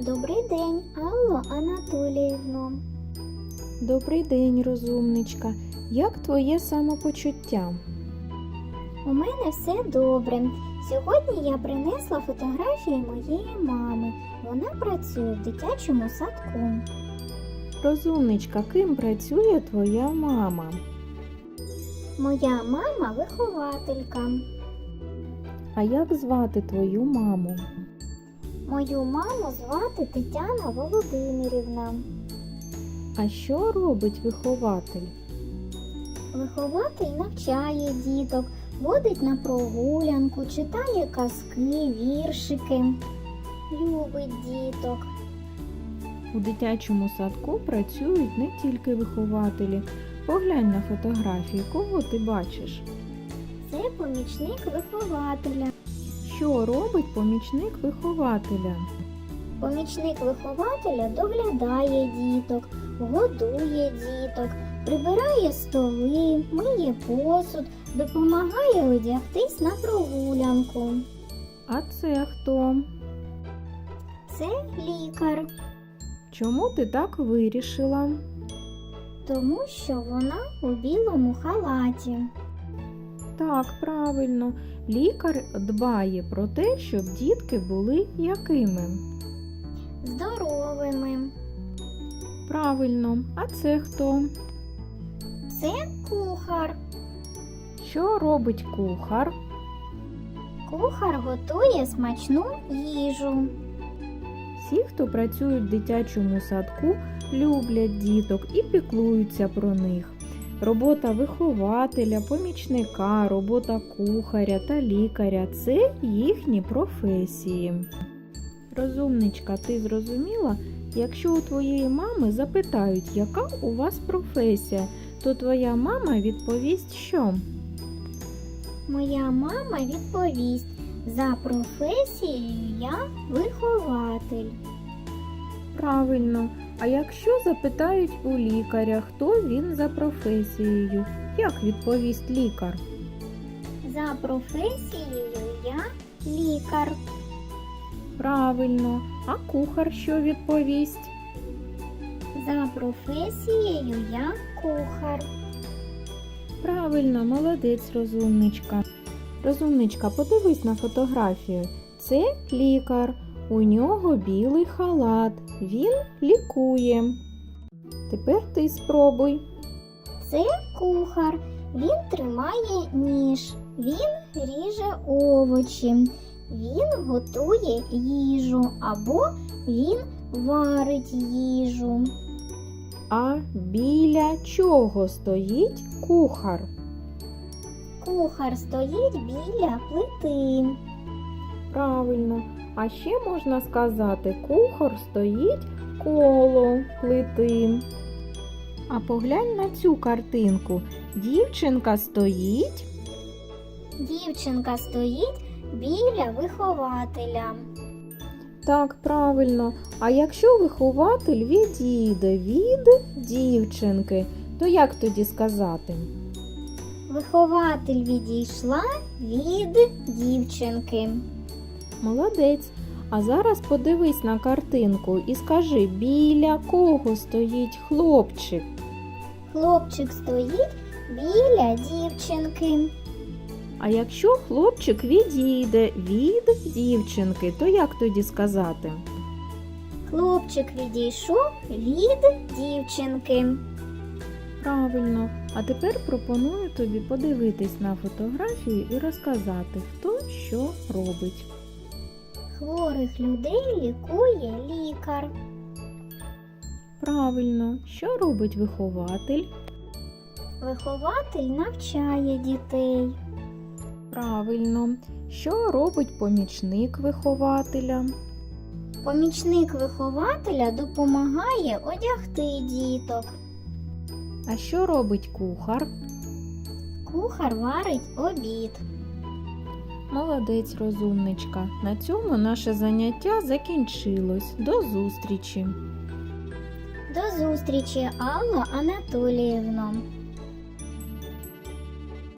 Добрий день, Алло Анатоліївно. Добрий день, розумничка. Як твоє самопочуття? У мене все добре. Сьогодні я принесла фотографії моєї мами. Вона працює в дитячому садку. Розумничка, ким працює твоя мама? Моя мама вихователька. А як звати твою маму? Мою маму звати Тетяна Володимирівна. А що робить вихователь? Вихователь навчає діток, водить на прогулянку, читає казки, віршики, любить діток. У дитячому садку працюють не тільки вихователі. Поглянь на фотографії, кого ти бачиш? Це помічник вихователя. Що робить помічник вихователя? Помічник вихователя доглядає діток, годує діток, прибирає столи, миє посуд, допомагає одягтись на прогулянку. А це хто? Це лікар, Чому ти так вирішила? тому що вона у білому халаті. Так, правильно. Лікар дбає про те, щоб дітки були якими. Здоровими. Правильно. А це хто? Це кухар. Що робить кухар? Кухар готує смачну їжу. Всі, хто працюють в дитячому садку, люблять діток і піклуються про них. Робота вихователя, помічника, робота кухаря та лікаря це їхні професії. Розумничка, ти зрозуміла? Якщо у твоєї мами запитають, яка у вас професія, то твоя мама відповість, що? Моя мама відповість: за професією я вихователь. Правильно. А якщо запитають у лікаря, хто він за професією, як відповість лікар? За професією я лікар. Правильно. А кухар що відповість? За професією я кухар. Правильно, молодець, розумничка. Розумничка, подивись на фотографію. Це лікар. У нього білий халат. Він лікує. Тепер ти спробуй. Це кухар. Він тримає ніж. Він ріже овочі. Він готує їжу або він варить їжу. А біля чого стоїть кухар? Кухар стоїть біля плити. Правильно. А ще можна сказати, кухар стоїть коло плити. А поглянь на цю картинку. Дівчинка стоїть. Дівчинка стоїть біля вихователя. Так, правильно. А якщо вихователь відійде від дівчинки, то як тоді сказати? Вихователь відійшла від дівчинки. Молодець. А зараз подивись на картинку і скажи, біля кого стоїть хлопчик? Хлопчик стоїть біля дівчинки. А якщо хлопчик відійде від дівчинки, то як тоді сказати? Хлопчик відійшов від дівчинки. Правильно. А тепер пропоную тобі подивитись на фотографію і розказати, хто що робить. Хворих людей лікує лікар. Правильно, що робить вихователь? Вихователь навчає дітей. Правильно, що робить помічник вихователя? Помічник вихователя допомагає одягти діток. А що робить кухар? Кухар варить обід. Молодець, розумничка. На цьому наше заняття закінчилось. До зустрічі! До зустрічі, Алла Анатоліївно.